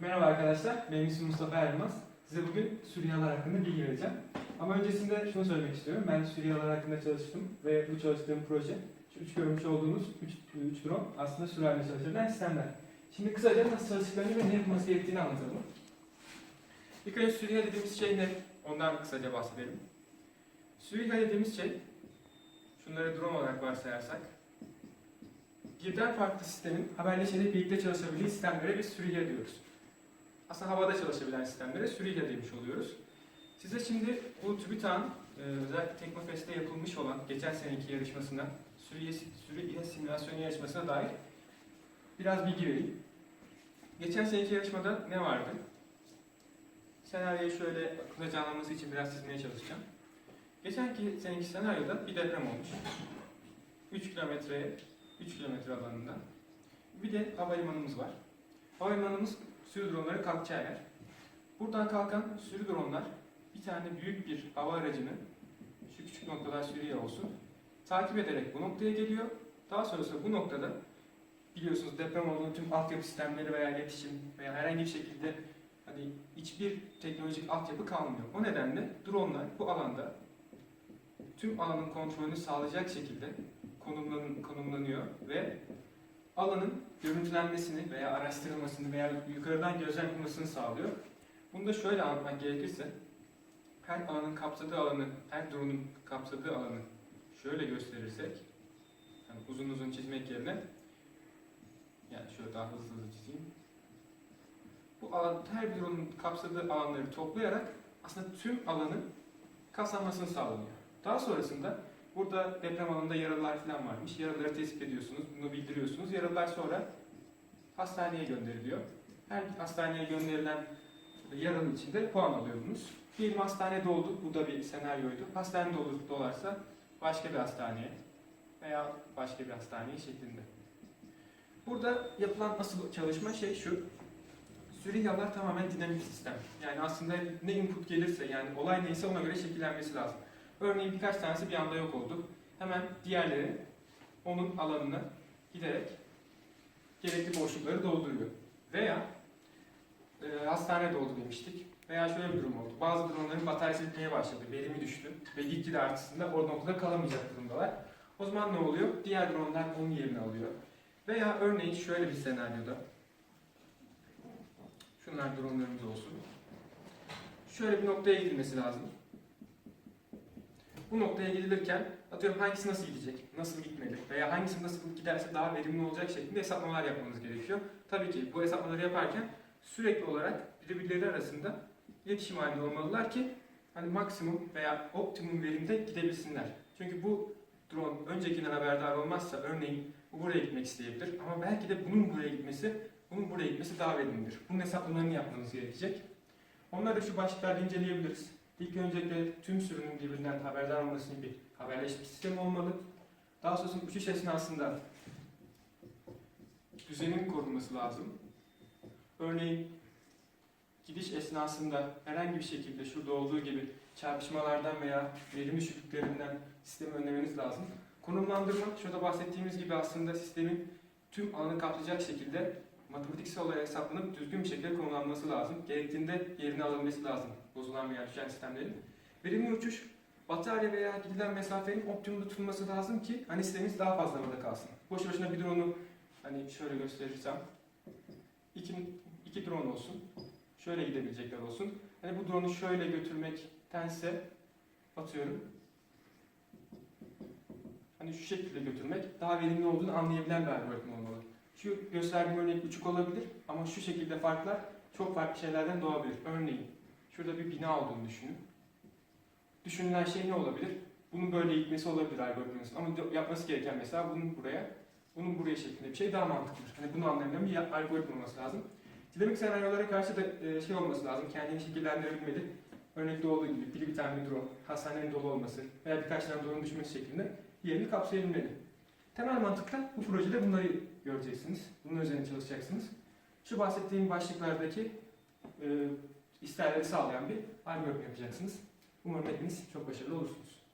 Merhaba arkadaşlar, benim ismim Mustafa Ermaz. Size bugün Suriyeliler hakkında bilgi vereceğim. Ama öncesinde şunu söylemek istiyorum. Ben Suriyeliler hakkında çalıştım ve bu çalıştığım proje, şu üç görmüş olduğunuz üç, üç drone aslında Suriyeli'de çalışabilen sistemler. Şimdi kısaca nasıl çalıştıklarını ve ne yapılması gerektiğini anlatalım. İlk önce Suriye dediğimiz şey ne? Ondan kısaca bahsedelim. Suriye dediğimiz şey, şunları drone olarak varsayarsak, birden farklı sistemin haberleşerek birlikte çalışabildiği sistemlere biz Suriye diyoruz. Aslında havada çalışabilen sistemlere Suriye demiş oluyoruz. Size şimdi bu TÜBİTAK'ın e, özellikle Teknofest'te yapılmış olan geçen seneki yarışmasına, Suriye, Suriye simülasyon yarışmasına dair biraz bilgi vereyim. Geçen seneki yarışmada ne vardı? Senaryoyu şöyle akılda canlanması için biraz çizmeye çalışacağım. Geçenki seneki senaryoda bir deprem olmuş. 3 kilometreye 3 kilometre alanında. Bir de havalimanımız var. Havalimanımız sürü dronları kalkacağı yer. Buradan kalkan sürü dronlar bir tane büyük bir hava aracını şu küçük noktalar sürüyor olsun takip ederek bu noktaya geliyor. Daha sonrasında bu noktada biliyorsunuz deprem olduğunda tüm altyapı sistemleri veya iletişim veya herhangi bir şekilde hani hiçbir teknolojik altyapı kalmıyor. O nedenle dronlar bu alanda tüm alanın kontrolünü sağlayacak şekilde konumlan, konumlanıyor ve alanın görüntülenmesini veya araştırılmasını veya yukarıdan gözlem yapılmasını sağlıyor. Bunu da şöyle anlatmak gerekirse, her alanın kapsadığı alanı, her drone'un kapsadığı alanı şöyle gösterirsek, yani uzun uzun çizmek yerine, yani şöyle daha hızlı hızlı çizeyim. Bu alan, her drone'un kapsadığı alanları toplayarak aslında tüm alanın kapsanmasını sağlanıyor. Daha sonrasında Burada deprem alanında yaralılar falan varmış. Yaralıları tespit ediyorsunuz, bunu bildiriyorsunuz. Yaralılar sonra hastaneye gönderiliyor. Her hastaneye gönderilen yaralı için de puan alıyordunuz. Diyelim hastane doldu, bu da bir senaryoydu. Hastane doldu, dolarsa başka bir hastaneye veya başka bir hastaneye şeklinde. Burada yapılan asıl çalışma şey şu. Sürihyalar tamamen dinamik sistem. Yani aslında ne input gelirse yani olay neyse ona göre şekillenmesi lazım. Örneğin birkaç tanesi bir anda yok oldu. Hemen diğerleri onun alanına giderek gerekli boşlukları dolduruyor. Veya e, hastane doldu demiştik. Veya şöyle bir durum oldu. Bazı dronların bataryası bitmeye başladı, verimi düştü ve gitgide artısında o noktada kalamayacak durumdalar. O zaman ne oluyor? Diğer dronlar onun yerini alıyor. Veya örneğin şöyle bir senaryoda şunlar dronlarımız olsun. Şöyle bir noktaya gidilmesi lazım. Bu noktaya gidilirken atıyorum hangisi nasıl gidecek, nasıl gitmeli veya hangisi nasıl giderse daha verimli olacak şeklinde hesaplamalar yapmanız gerekiyor. Tabii ki bu hesaplamaları yaparken sürekli olarak birbirleri arasında iletişim halinde olmalılar ki hani maksimum veya optimum verimde gidebilsinler. Çünkü bu drone öncekinden haberdar olmazsa örneğin bu buraya gitmek isteyebilir ama belki de bunun buraya gitmesi, bunun buraya gitmesi daha verimlidir. Bunun hesaplamalarını yapmanız gerekecek. Onları da şu başlıklarda inceleyebiliriz. İlk öncelikle tüm sürünün birbirinden haberdar olması için bir haberleşme sistemi olmalı. Daha sonrasında uçuş esnasında düzenin korunması lazım. Örneğin gidiş esnasında herhangi bir şekilde şurada olduğu gibi çarpışmalardan veya verim düşüklüklerinden sistemi önlemeniz lazım. Konumlandırma, şurada bahsettiğimiz gibi aslında sistemin tüm alanı kaplayacak şekilde matematiksel olarak hesaplanıp düzgün bir şekilde konumlanması lazım. Gerektiğinde yerine alınması lazım bozulan veya düşen sistemlerin. Verimli uçuş, batarya veya gidilen mesafenin optimumda tutulması lazım ki hani sistemimiz daha fazla havada kalsın. Boş boşuna bir drone'u hani şöyle gösterirsem iki, iki drone olsun. Şöyle gidebilecekler olsun. Hani bu drone'u şöyle götürmektense atıyorum hani şu şekilde götürmek daha verimli olduğunu anlayabilen bir algoritma olmalı. Şu gösterdiğim örnek uçuk olabilir ama şu şekilde farklar çok farklı şeylerden doğabilir. Örneğin şurada bir bina olduğunu düşünün. Düşünülen şey ne olabilir? Bunun böyle gitmesi olabilir algoritmanın ama yapması gereken mesela bunun buraya, bunun buraya şeklinde bir şey daha mantıklıdır. Hani bunu anlayan bir algoritma olması lazım. Dinamik senaryolara karşı da e, şey olması lazım, kendini şekillendirebilmeli. Örnekte olduğu gibi biri bir tane bir drone, hastanenin dolu olması veya birkaç tane drone düşmesi şeklinde yerini kapsayabilmeli. Temel mantıkla bu projede bunları göreceksiniz. Bunun üzerine çalışacaksınız. Şu bahsettiğim başlıklardaki e, isterleri sağlayan bir algoritma yapacaksınız. Umarım hepiniz çok başarılı olursunuz.